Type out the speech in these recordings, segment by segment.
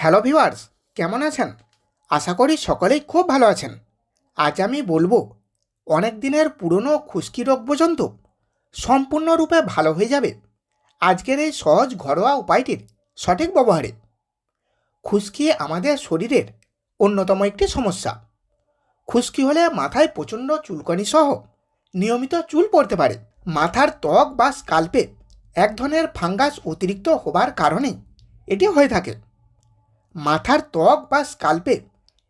Hello viewers, কেমন আছেন? আশা করি সকলেই খুব ভালো আছেন। আজ আমি বলব, অনেক দিনের পুরনো খুশকি রোগ পর্যন্ত সম্পূর্ণরূপে ভালো হয়ে যাবে আজকের এই সহজ ঘরোয়া উপায়টির সঠিক ব্যবহারে। খুশকি আমাদের শরীরের অন্যতম একটি সমস্যা। খুশকি হলে মাথায় প্রচণ্ড চুলকানি সহ নিয়মিত চুল পড়তে পারে। মাথার ত্বক বা স্কাল্পে এক ধরনের ফাঙ্গাস অতিরিক্ত হবার কারণে এটি হয়ে থাকে। মাথার ত্বক বা স্কাল্পে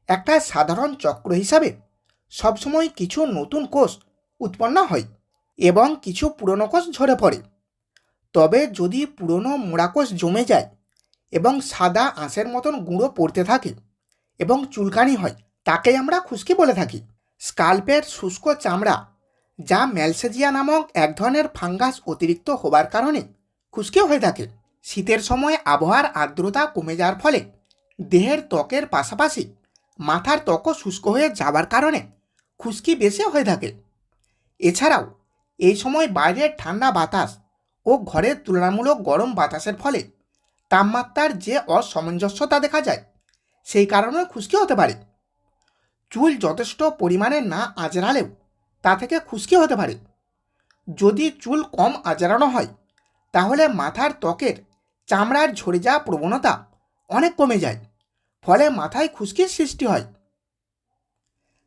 একটা সাধারণ চক্র হিসাবে সবসময় কিছু নতুন কোষ উৎপন্ন হয় এবং কিছু পুরনো কোষ ঝরে পড়ে। তবে যদি পুরনো মোড়া কোষ জমে যায় এবং সাদা আঁশের মতন গুঁড়ো পড়তে থাকে এবং চুলকানি হয়, তাকে আমরা খুশকি বলে থাকি। স্কাল্পের শুষ্ক চামড়া যা ম্যালসেজিয়া নামক এক ধরনের ফাঙ্গাস অতিরিক্ত হবার কারণে খুশকি হয়ে থাকে। শীতের সময় আবহাওয়ার আর্দ্রতা কমে যাওয়ার ফলে দেহের ত্বকের পাশাপাশি মাথার ত্বকও শুষ্ক হয়ে যাবার কারণে খুশকি বেশি হয়ে থাকে। এছাড়াও, এই সময় বাইরের ঠান্ডা বাতাস ও ঘরের তুলনামূলক গরম বাতাসের ফলে তাপমাত্রার যে অসামঞ্জস্যতা দেখা যায়, সেই কারণে খুশকি হতে পারে। চুল যথেষ্ট পরিমাণে না আজরালেও তা থেকে খুশকি হতে পারে। যদি চুল কম আজরানো হয়, তাহলে মাথার ত্বকের চামড়ার ঝরে যাওয়া প্রবণতা অনেক কমে যায়। ফলে মাথায় খুশকির সৃষ্টি হয়।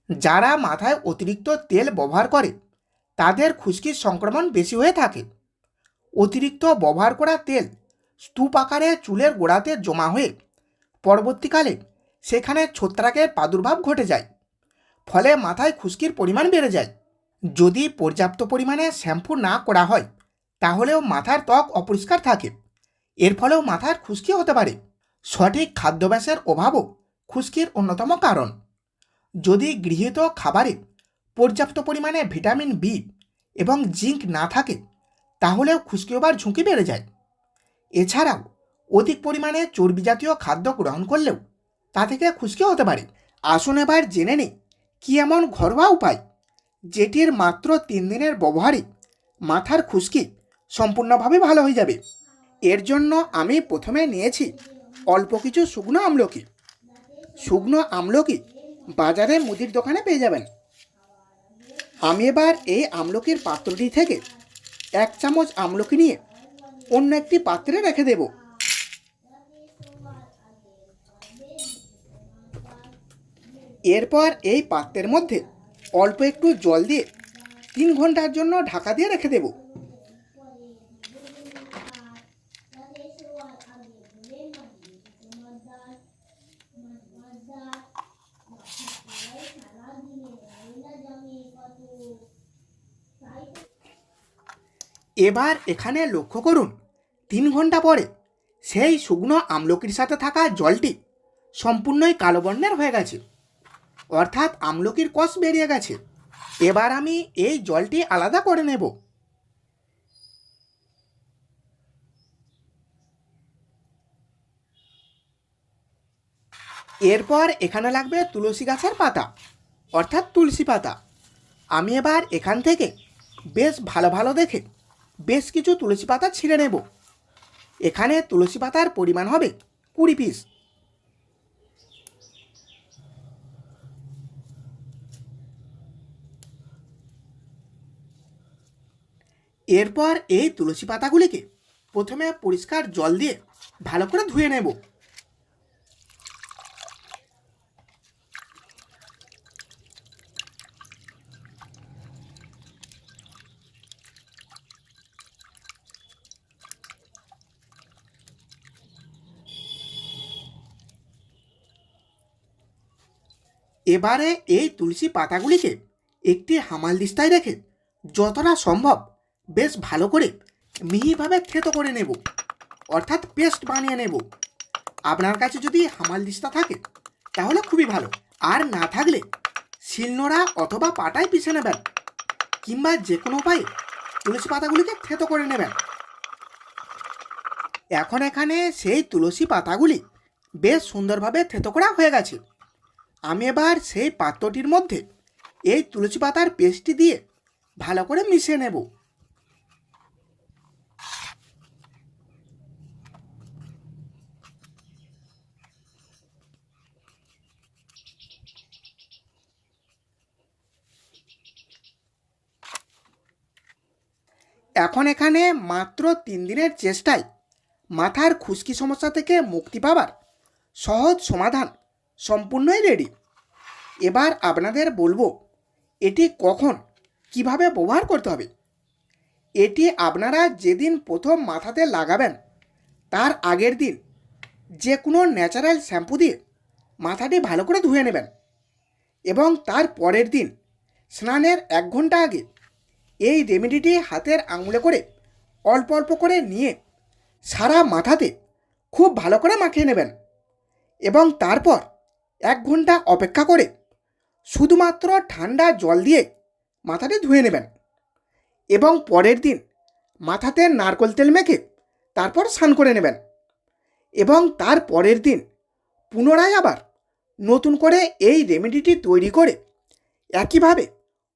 যারা মাথায় অতিরিক্ত তেল ব্যবহার করে, তাদের খুশকির সংক্রমণ বেশি হয়ে থাকে। অতিরিক্ত ব্যবহার করা তেল স্তূপ আকারে চুলের গোড়াতে জমা হয়ে পরবর্তীকালে সেখানে ছত্রাকের প্রাদুর্ভাব ঘটে যায়, ফলে মাথায় খুশকির পরিমাণ বেড়ে যায়। যদি পর্যাপ্ত পরিমাণে শ্যাম্পু না করা হয়, তাহলেও মাথার ত্বক অপরিষ্কার থাকে। এর ফলেও মাথার খুশকি হতে পারে। সঠিক খাদ্যাভ্যাসের অভাবও খুশকির অন্যতম কারণ। যদি গৃহীত খাবারে পর্যাপ্ত পরিমাণে ভিটামিন বি এবং জিঙ্ক না থাকে, তাহলেও খুশকি হবার ঝুঁকি বেড়ে যায়। এছাড়াও অধিক পরিমাণে চর্বি জাতীয় খাদ্য গ্রহণ করলেও তা থেকে খুশকি হতে পারে। আসুন এবার জেনে নিই কী এমন ঘরোয়া উপায় যেটির মাত্র তিন দিনের ব্যবহারে মাথার খুশকি সম্পূর্ণভাবে ভালো হয়ে যাবে। এর জন্য আমি প্রথমে নিয়েছি অল্প কিছু শুকনো আমলকি। শুকনো আমলকি বাজারে মুদির দোকানে পেয়ে যাবেন। আমি এবার এই আমলকির পাত্রটি থেকে এক চামচ আমলকি নিয়ে অন্য একটি পাত্রে রেখে দেব। এরপর এই পাত্রের মধ্যে অল্প একটু জল দিয়ে তিন ঘণ্টার জন্য ঢাকা দিয়ে রেখে দেব। এবার এখানে লক্ষ্য করুন, তিন ঘণ্টা পরে সেই শুকনো আমলকির সাথে থাকা জলটি সম্পূর্ণই কালো বর্ণের হয়ে গেছে। অর্থাৎ আমলকির কষ বেরিয়ে গেছে। এবার আমি এই জলটি আলাদা করে নেব। এরপর এখানে লাগবে তুলসী গাছের পাতা, অর্থাৎ তুলসী পাতা। আমি এবার এখান থেকে বেশ ভালো ভালো দেখে বেশ কিছু তুলসী পাতা ছিঁড়ে নেব। এখানে তুলসী পাতার পরিমাণ হবে কুড়ি পিস এরপর এই তুলসী পাতাগুলিকে প্রথমে পরিষ্কার জল দিয়ে ভালো করে ধুয়ে নেব। এবারে এই তুলসী পাতাগুলিকে একটি হামাল দিস্তায় রেখে যতটা সম্ভব বেশ ভালো করে মিহিভাবে থেতো করে নেব, অর্থাৎ পেস্ট বানিয়ে নেব। আপনার কাছে যদি হামাল দিস্তা থাকে, তাহলে খুবই ভালো। আর না থাকলে শিলনোড়া অথবা পাটায় পিষে নেবেন, কিংবা যে কোনো উপায়ে তুলসী পাতাগুলিকে থেতো করে নেবেন। এখন এখানে সেই তুলসী পাতাগুলি বেশ সুন্দরভাবে থেতো করা হয়ে গেছে। আমি এবার সেই পাত্রটির মধ্যে এই তুলসী পাতার পেস্টটি দিয়ে ভালো করে মিশিয়ে নেব। এখন এখানে মাত্র তিন দিনের চেষ্টায় মাথার খুশকি সমস্যা থেকে মুক্তি পাবার সহজ সমাধান সম্পূর্ণই রেডি এবার আপনাদের বলব, এটি কখন, কীভাবে ব্যবহার করতে হবে? এটি আপনারা যেদিন প্রথম মাথাতে লাগাবেন, তার আগের দিন যে কোনো ন্যাচারাল শ্যাম্পু দিয়ে মাথাটি ভালো করে ধুয়ে নেবেন এবং তার পরের দিন স্নানের এক ঘণ্টা আগে এই রেমেডিটি হাতের আঙুলে করে অল্প অল্প করে নিয়ে সারা মাথাতে খুব ভালো করে মাখিয়ে নেবেন এবং তারপর এক ঘণ্টা অপেক্ষা করে শুধুমাত্র ঠান্ডা জল দিয়ে মাথাটি ধুয়ে নেবেন এবং পরের দিন মাথাতে নারকোল তেল মেখে তারপর স্নান করে নেবেন এবং তার পরের দিন পুনরায় আবার নতুন করে এই রেমেডিটি তৈরি করে একইভাবে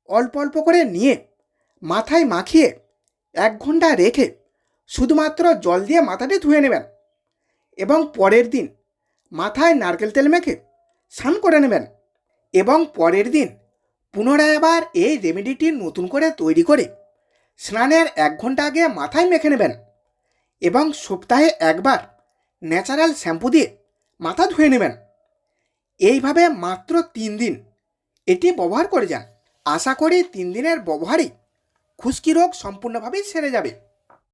অল্প অল্প করে নিয়ে মাথায় মাখিয়ে এক ঘণ্টা রেখে শুধুমাত্র জল দিয়ে মাথাটি ধুয়ে নেবেন এবং পরের দিন মাথায় নারকেল তেল মেখে স্নান করে নেবেন। এবং পরের দিন পুনরায় আবার এই রেমেডিটি নতুন করে তৈরি করে স্নানের এক ঘণ্টা আগে মাথায় মেখে নেবেন এবং সপ্তাহে একবার ন্যাচারাল শ্যাম্পু দিয়ে মাথা ধুয়ে নেবেন। এইভাবে মাত্র তিন দিন এটি ব্যবহার করে যান। আশা করি তিন দিনের ব্যবহারেই খুশকি রোগ সম্পূর্ণভাবেই সেরে যাবে।